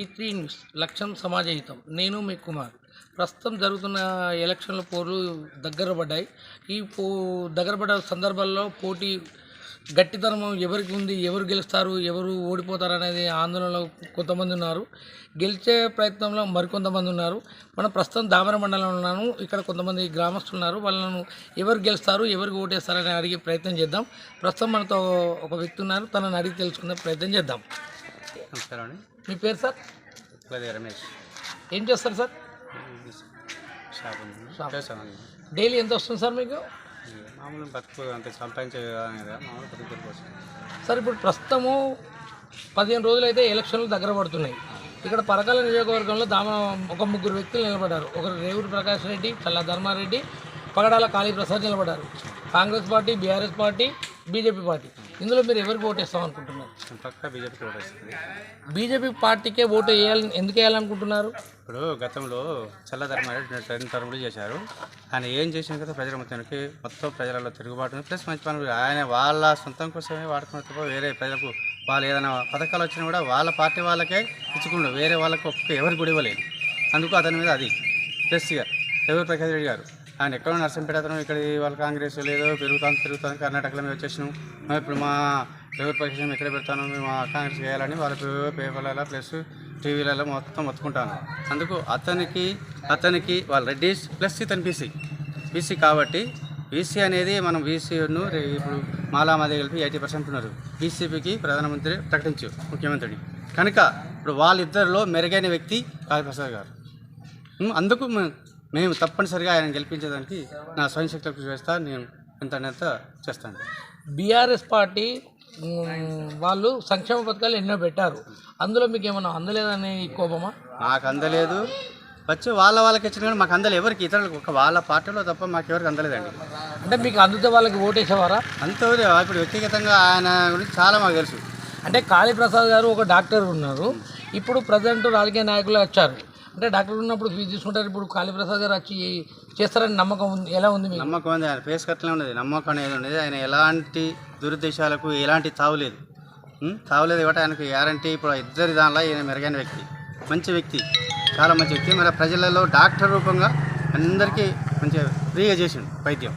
V three news లక్ష్యం సమాజహితం. నేను మీ కుమార్. ప్రస్తుతం జరుగుతున్న ఎలక్షన్ల పోరు దగ్గర పడ్డాయి. ఈ పో దగ్గర పడ్డ సందర్భాల్లో పోటీ గట్టితనం ఎవరికి ఉంది ఎవరు గెలుస్తారు ఎవరు ఓడిపోతారు అనేది ఆందోళనలో కొంతమంది ఉన్నారు. గెలిచే ప్రయత్నంలో మరికొంతమంది ఉన్నారు. మనం ప్రస్తుతం దామర మండలంలో ఉన్నాను. ఇక్కడ కొంతమంది గ్రామస్తులు ఉన్నారు. వాళ్ళను ఎవరు గెలుస్తారు ఎవరికి ఓటేస్తారని అడిగే ప్రయత్నం చేద్దాం. ప్రస్తుతం మనతో ఒక వ్యక్తి ఉన్నారు. తనని అడిగి తెలుసుకునే ప్రయత్నం చేద్దాం. నమస్కారం అండి. మీ పేరు సార్? రమేష్. ఏం చేస్తారు సార్? షాప్ ఉంది. షాప్. చేస్తామండి డైలీ ఎంత వస్తుంది సార్ మీకు? మామూలు బతుకు అంత సంపాదించే విధానం కదా మామూలు బతుకు కోసం సార్ ఇప్పుడు ప్రస్తుతము పదిహేను రోజులు అయితే ఎలక్షన్లు దగ్గర పడుతున్నాయి. ఇక్కడ పరకాల నియోజకవర్గంలో దామ ఒక ముగ్గురు వ్యక్తులు నిలబడ్డారు. ఒకరు రేవూరి ప్రకాష్ రెడ్డి చల్ల ధర్మారెడ్డి పగడాల కాళీప్రసాద్ నిలబడ్డారు. Congress party BRS party BJP party. ఇందులో మీరు ఎవరికి ఓటేస్తాం అనుకుంటున్నారు? పక్క బీజేపీకి ఓటేస్తుంది. బీజేపీ పార్టీకే ఓటు వేయాలని ఎందుకు వేయాలనుకుంటున్నారు? ఇప్పుడు గతంలో చల్లధర్మారెడ్డి రెండు టర్ములు చేశారు. ఆయన ఏం చేసిన కదా ప్రజల మొత్తానికి మొత్తం ప్రజలలో తిరుగుబాటు ప్లస్ మంచి పనులు ఆయన వాళ్ళ సొంతం కోసమే వాడుకున్న తప్ప వేరే ప్రజలకు వాళ్ళు ఏదైనా పథకాలు వచ్చినా కూడా వాళ్ళ పార్టీ వాళ్ళకే ఇచ్చుకుండు వేరే వాళ్ళకి ఒక్క ఎవరికి కూడా ఇవ్వలేదు. అందుకు అతని మీద అది. ప్లస్గా ఎవరు ప్రకాష్ రెడ్డి గారు? ఆయన ఎక్కడో నర్సంపేట అతను ఇక్కడ వాళ్ళ కాంగ్రెస్ లేదో పెరుగుతాను తిరుగుతాను కర్ణాటకలో మేము వచ్చేసినాం. ఇప్పుడు మా ఎవరు ప్రకాశం ఎక్కడ పెడతాను మేము కాంగ్రెస్ చేయాలని వాళ్ళ పేపర్లలో ప్లస్ టీవీలలో మొత్తం మొత్తుకుంటాను. అందుకు అతనికి అతనికి వాళ్ళ రెడ్డిస్ ప్లస్ ఇతను బీసీ. బీసీ కాబట్టి బీసీ అనేది మనం బీసీను ఇప్పుడు మాలామాది కలిపి ఎయిటీ పర్సెంట్ ఉన్నారు. బీసీపీకి ప్రధానమంత్రి ప్రకటించు ముఖ్యమంత్రి కనుక ఇప్పుడు వాళ్ళిద్దరిలో మెరుగైన వ్యక్తి కాళీప్రసాద్ గారు. అందుకు మేము తప్పనిసరిగా ఆయన గెలిపించేదానికి నా స్వయం శక్తి కృషి చేస్తా నేను ఎంత ఎంత చేస్తాను. బీఆర్ఎస్ పార్టీ వాళ్ళు సంక్షేమ పథకాలు ఎన్నో పెట్టారు. అందులో మీకు ఏమైనా అందలేదనే కోపమా? నాకు అందలేదు. వచ్చి వాళ్ళ వాళ్ళకి ఇచ్చిన కానీ మాకు అందలేదు ఎవరికి ఇతరులకు? ఒక వాళ్ళ పార్టీలో తప్ప మాకు ఎవరికి అందలేదండి. అంటే మీకు అందుతే వాళ్ళకి ఓటేసేవారా? అంత ఇప్పుడు వ్యక్తిగతంగా ఆయన గురించి చాలా మాకు తెలుసు. అంటే కాళీప్రసాద్ గారు ఒక డాక్టర్ ఉన్నారు. ఇప్పుడు ప్రజెంట్ రాజకీయ నాయకులు వచ్చారు. అంటే డాక్టర్ ఉన్నప్పుడు ఫీజు తీసుకుంటారు ఇప్పుడు కాళీప్రసాద్ గారు వచ్చి చేస్తారని నమ్మకం ఉంది ఎలా ఉంది మీకు? నమ్మకం ఉంది ఆయన ఫేస్ కట్లే ఉన్నది నమ్మకం అనేది ఉన్నది. ఆయన ఎలాంటి దురుద్దేశాలకు ఎలాంటి తావులేదు? తావులేదు కాబట్టి ఆయనకు గ్యారంటీ ఇప్పుడు ఇద్దరి దానిలో ఈయన మెరుగైన వ్యక్తి మంచి వ్యక్తి చాలా మంచి వ్యక్తి. మరి ప్రజలలో డాక్టర్ రూపంగా అందరికీ మంచిగా ఫ్రీగా చేసిండు వైద్యం.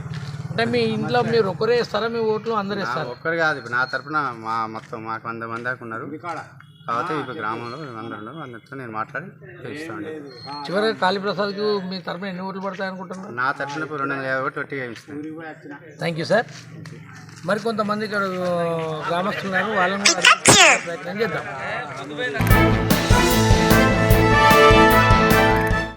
అంటే మీ ఇంట్లో మీరు ఒకరే ఇస్తారా మీ ఓట్లు అందరు నా ఇస్తారు? ఒక్కరు కాదు ఇప్పుడు నా తరపున మా మొత్తం మాకు వంద మంది దాకా ఉన్నారు. కాబట్టి ఇప్పుడు గ్రామంలో అందరూ ఉన్నారు అందరితో నేను మాట్లాడి తెలుస్తాను. చివరిగా కాళీప్రసాద్కి మీ తరపున ఎన్ని ఓట్లు పడతాయి అనుకుంటున్నారు? నా తరపున ఇప్పుడు రెండు వందల యాభై ఒకటి వట్టిగా ఇస్తాను థ్యాంక్ యూ సార్ మరి కొంతమంది ఇక్కడ గ్రామస్తులు ఉన్నారు వాళ్ళని ప్రయత్నం చేద్దాం.